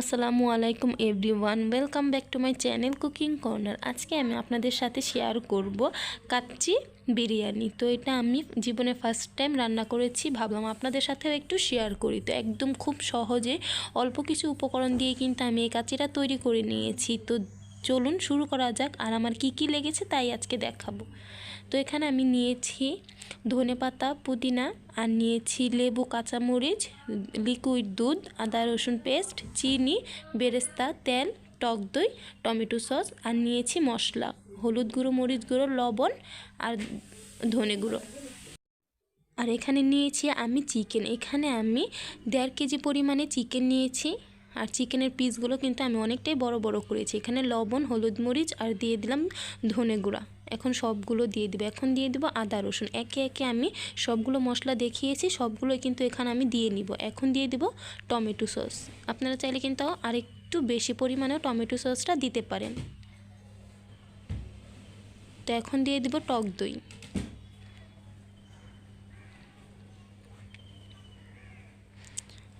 আসসালামু আলাইকুম everyone welcome back to my channel cooking corner. আজকে আমি আপনাদের সাথে শেয়ার করব কাচ্চি বিরিয়ানি। তো এটা আমি জীবনে ফার্স্ট টাইম রান্না করেছি, ভাবলাম আপনাদের সাথেও একটু শেয়ার করি। তো একদম খুব সহজে অল্প কিছু উপকরণ দিয়ে কিন্তু আমি এই কাচ্চিটা তৈরি করে নিয়েছি। তো চলুন শুরু করা যাক আর আমার কি কি লেগেছে তাই আজকে দেখাবো। তো এখানে আমি নিয়েছি ধনে পাতা, পুদিনা আর নিয়েছি লেবু, কাঁচামরিচ, লিকুইড দুধ, আদা, রসুন পেস্ট, চিনি, বেরেস্তা, তেল, টক দই, টমেটো সস আর নিয়েছি মশলা, হলুদ গুঁড়ো, মরিচ গুঁড়ো, লবণ আর ধনে গুঁড়ো। আর এখানে নিয়েছি আমি চিকেন। এখানে আমি দেড় কেজি পরিমাণে চিকেন নিয়েছি। আর চিকেনের পিসগুলো কিন্তু আমি অনেকটাই বড় বড় করেছি। এখানে লবণ, হলুদ মরিচ আর দিয়ে দিলাম ধনে গুঁড়া। এখন সবগুলো দিয়ে দেবো। এখন দিয়ে দেবো আদা, রসুন। একে একে আমি সবগুলো মশলা দেখিয়েছি, সবগুলোই কিন্তু এখানে আমি দিয়ে নিব। এখন দিয়ে দেবো টমেটো সস। আপনারা চাইলে কিন্তু আরেকটু বেশি পরিমাণেও টমেটো সসটা দিতে পারেন। তো এখন দিয়ে দেবো টক দই।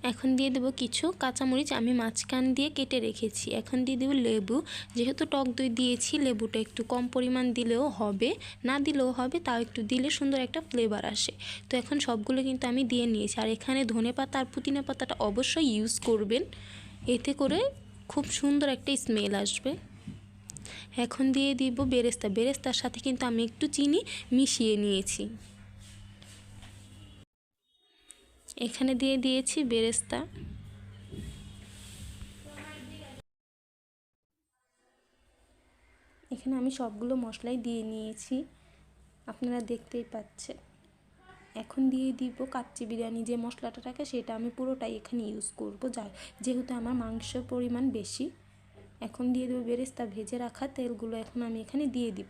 এখন দিয়ে দেবো কিছু কাঁচামরিচ আমি মাঝখান দিয়ে কেটে রেখেছি। এখন দিয়ে দেবো লেবু। যেহেতু টক দই দিয়েছি, লেবুটা একটু কম পরিমাণ দিলেও হবে। না দিলেও হবে, তাও একটু দিলে সুন্দর একটা ফ্লেভার আসে। তো এখন সবগুলো কিন্তু আমি দিয়ে নিয়েছি। আর এখানে ধনে পাতা আর পুদিনা পাতাটা অবশ্যই ইউজ করবেন। এতে করে খুব সুন্দর একটা স্মেল আসবে। এখন দিয়ে দিব বেরেস্তা। বেরেস্তার সাথে কিন্তু আমি একটু চিনি মিশিয়ে নিয়েছি। এখানে দিয়ে দিয়েছি বেরেস্তা। এখানে আমি সবগুলো মশলাই দিয়ে নিয়েছি, আপনারা দেখতেই পাচ্ছেন। এখন দিয়ে দিব কাচ্চি বিরিয়ানি, যে মশলাটা থাকে সেটা আমি পুরোটাই এখানে ইউজ করব। যা যেহেতু আমার মাংসের পরিমাণ বেশি, এখন দিয়ে দেবো বেরেস্তা, ভেজে রাখা তেলগুলো এখন আমি এখানে দিয়ে দিব।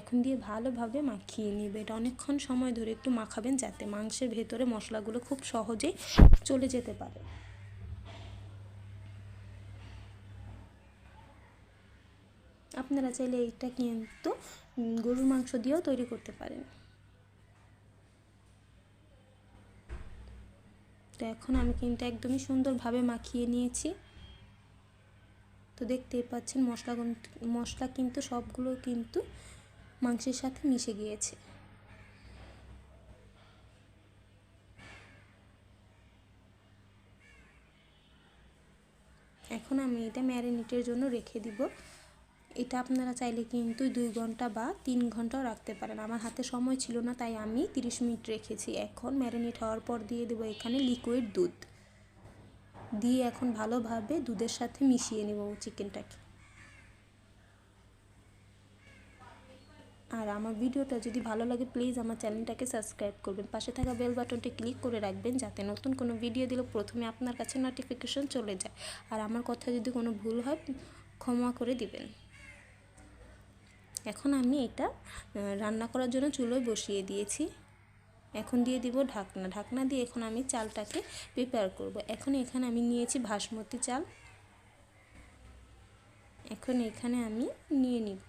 এখন দিয়ে ভালোভাবে মাখিয়ে নিবে। এটা অনেকক্ষণ সময় ধরে একটু মাখাবেন যাতে মাংসের ভেতরে মশলাগুলো খুব সহজেই চলে যেতে পারে। আপনারা চাইলে এইটা কিন্তু গরুর মাংস দিয়েও তৈরি করতে পারেন। তো এখন আমি কিন্তু একদমই সুন্দরভাবে মাখিয়ে নিয়েছি। তো দেখতেই পাচ্ছেন মশলা মশলা কিন্তু সবগুলো কিন্তু মাংসের সাথে মিশে গিয়েছে। এখন আমি এটা ম্যারিনেটের জন্য রেখে দিব। এটা আপনারা চাইলে কিন্তু দুই ঘণ্টা বা তিন ঘন্টাও রাখতে পারেন। আমার হাতে সময় ছিল না, তাই আমি তিরিশ মিনিট রেখেছি। এখন ম্যারিনেট হওয়ার পর দিয়ে দেবো এখানে লিকুইড দুধ। দিয়ে এখন ভালোভাবে দুধের সাথে মিশিয়ে নেব চিকেনটাকে। আর আমার ভিডিওটা যদি ভালো লাগে প্লিজ আমার চ্যানেলটাকে সাবস্ক্রাইব করবেন। পাশে থাকা বেল বাটনটি ক্লিক করে রাখবেন, যাতে নতুন কোনো ভিডিও দিলে প্রথমে আপনার কাছে নোটিফিকেশন চলে যায়। আর আমার কথা যদি কোনো ভুল হয়, ক্ষমা করে দিবেন। এখন আমি এটা রান্না করার জন্য চুলোয় বসিয়ে দিয়েছি। এখন দিয়ে দিব ঢাকনা। ঢাকনা দিয়ে এখন আমি চালটাকে প্রিপেয়ার করব। এখন এখানে আমি নিয়েছি বাসমতি চাল। এখন এখানে আমি নিয়ে নিব।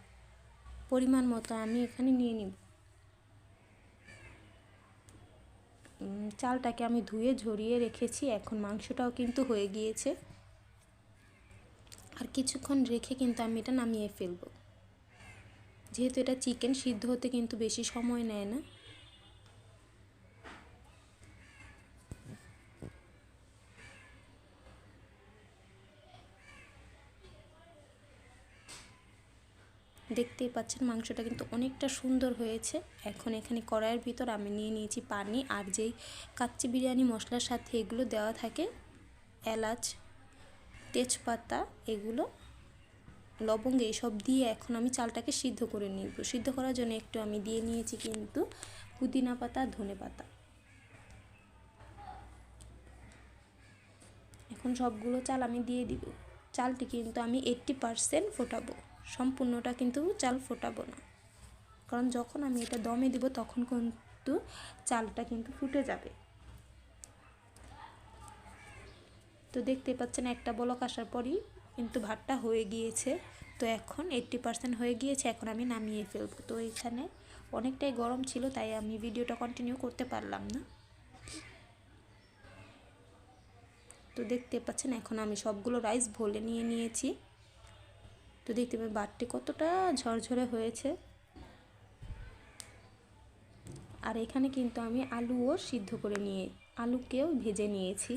পরিমাণ মতো আমি এখানে নিয়ে নিব। চালটাকে আমি ধুয়ে ঝরিয়ে রেখেছি। এখন মাংসটাও কিন্তু হয়ে গিয়েছে। আর কিছুক্ষণ রেখে কিন্তু আমি এটা নামিয়ে ফেলব। যেহেতু এটা চিকেন, সিদ্ধ হতে কিন্তু বেশি সময় নেয় না। দেখতেই পাচ্ছেন মাংসটা কিন্তু অনেকটা সুন্দর হয়েছে। এখন এখানে কড়াইয়ের ভিতর আমি নিয়ে নিয়েছি পানি আর যেই কাচ্চি বিরিয়ানি মশলার সাথে এগুলো দেওয়া থাকে, এলাচ, তেজপাতা, এগুলো, লবঙ্গ, এইসব দিয়ে এখন আমি চালটাকে সিদ্ধ করে নিব। সিদ্ধ করার জন্য একটু আমি দিয়ে নিয়েছি কিন্তু পুদিনা পাতা, ধনে পাতা। এখন সবগুলো চাল আমি দিয়ে দিব। চালটি কিন্তু আমি এইট্টি পারসেন্ট ফোটাবো। সম্পূর্ণটা কিন্তু চাল ফোটাবো না। কারণ যখন আমি এটা দমে দিব, তখন কিন্তু চালটা কিন্তু ফুটে যাবে। তো দেখতে পাচ্ছেন, একটা বলক আসার পরই কিন্তু ভাতটা হয়ে গিয়েছে। তো এখন এইট্টি পার্সেন্ট হয়ে গিয়েছে, এখন আমি নামিয়ে ফেলব। তো এখানে অনেকটাই গরম ছিল, তাই আমি ভিডিওটা কন্টিনিউ করতে পারলাম না। তো দেখতে পাচ্ছেন, এখন আমি সবগুলো রাইস ভলে নিয়ে নিয়েছি। তো দেখতে পাবেন বাটটি কতটা ঝরঝরে হয়েছে। আর এখানে কিন্তু আমি আলুও সিদ্ধ করে নিয়ে, আলুকেও ভেজে নিয়েছি।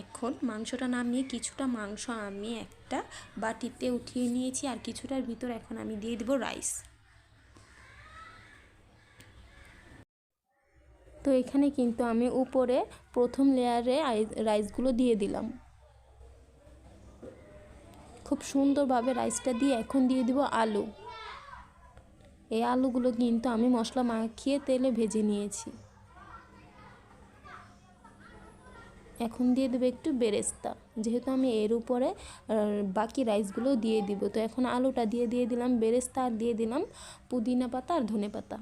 এখন মাংসটা নামিয়ে কিছুটা মাংস আমি একটা বাটিতে উঠিয়ে নিয়েছি আর কিছুটার ভিতর এখন আমি দিয়ে দেবো রাইস। তো এখানে কিন্তু আমি উপরে প্রথম লেয়ারে রাইসগুলো দিয়ে দিলাম। খুব সুন্দরভাবে রাইসটা দিয়ে এখন দিয়ে দিব আলু। এই আলুগুলো কিন্তু আমি মশলা মাখিয়ে তেলে ভেজে নিয়েছি। এখন দিয়ে দেবো একটু বেরেস্তা। যেহেতু আমি এর উপরে বাকি রাইসগুলো দিয়ে দিব। তো এখন আলুটা দিয়ে দিয়ে দিলাম বেরেস্তা আর দিয়ে দিলাম পুদিনা পাতা আর ধনে পাতা।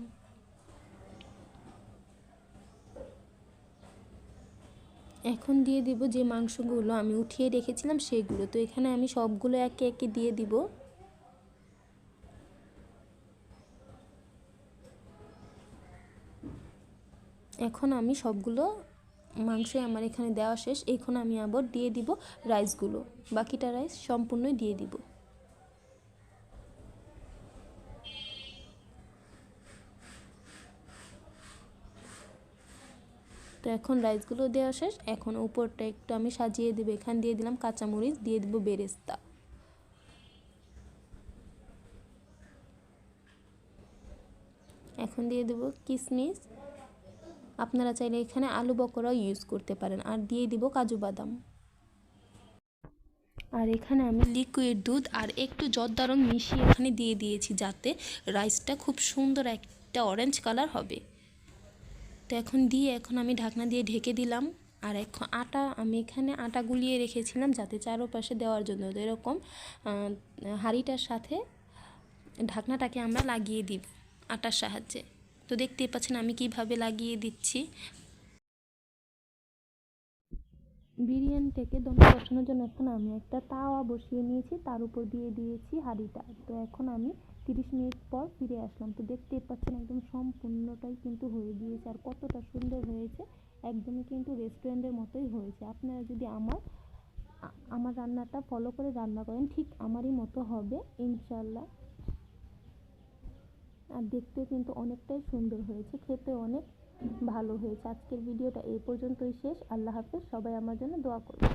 এখন দিয়ে দিব যে মাংসগুলো আমি উঠিয়ে রেখেছিলাম সেগুলো। তো এখানে আমি সবগুলো একে একে দিয়ে দিব। এখন আমি সবগুলো মাংসই আমার এখানে দেওয়া শেষ। এখন আমি আবার দিয়ে দিব রাইসগুলো বাকিটা রাইস সম্পূর্ণই দিয়ে দিব। এখন রাইসগুলো দেওয়া শেষ। এখন উপরটা একটু আমি সাজিয়ে দেবো। এখান দিয়ে দিলাম কাঁচামরিচ, দিয়ে দেবো বেরেস্তা। এখন দিয়ে দেবো কিশমিশ আপনারা চাইলে এখানে আলু বকরাও ইউজ করতে পারেন। আর দিয়ে দিব কাজু বাদাম। আর এখানে আমি লিকুইড দুধ আর একটু জর্দা রং মিশিয়ে এখানে দিয়ে দিয়েছি যাতে রাইসটা খুব সুন্দর একটা অরেঞ্জ কালার হবে। তো এখন দিয়ে, এখন আমি ঢাকনা দিয়ে ঢেকে দিলাম। আর এখন আটা, আমি এখানে আটা গুলিয়ে রেখেছিলাম যাতে চারোপাশে দেওয়ার জন্য। এরকম হাঁড়িটার সাথে ঢাকনাটাকে আমরা লাগিয়ে দিব আটার সাহায্যে। তো দেখতেই পাচ্ছেন আমি কীভাবে লাগিয়ে দিচ্ছি। বিরিয়ানিটাকে দমে বসানোর জন্য এখন আমি একটা তাওয়া বসিয়ে নিয়েছি, তার উপর দিয়ে দিয়েছি হাঁড়িটা। তো এখন আমি তিরিশ মিনিট পর ফিরে আসলাম। তো দেখতেই পাচ্ছেন একদম সম্পূর্ণটাই কিন্তু হয়ে গিয়েছে আর কতটা সুন্দর হয়েছে, একদমই কিন্তু রেস্টুরেন্টের মতোই হয়েছে। আপনারা যদি আমার আমার রান্নাটা ফলো করে রান্না করেন, ঠিক আমারই মতো হবে ইনশাল্লাহ আর দেখতে কিন্তু অনেকটাই সুন্দর হয়েছে, খেতে অনেক ভালো হয়েছে। আজকের ভিডিওটা এই পর্যন্তই শেষ। আল্লাহ হাফেজ, সবাই আমার জন্য দোয়া করবে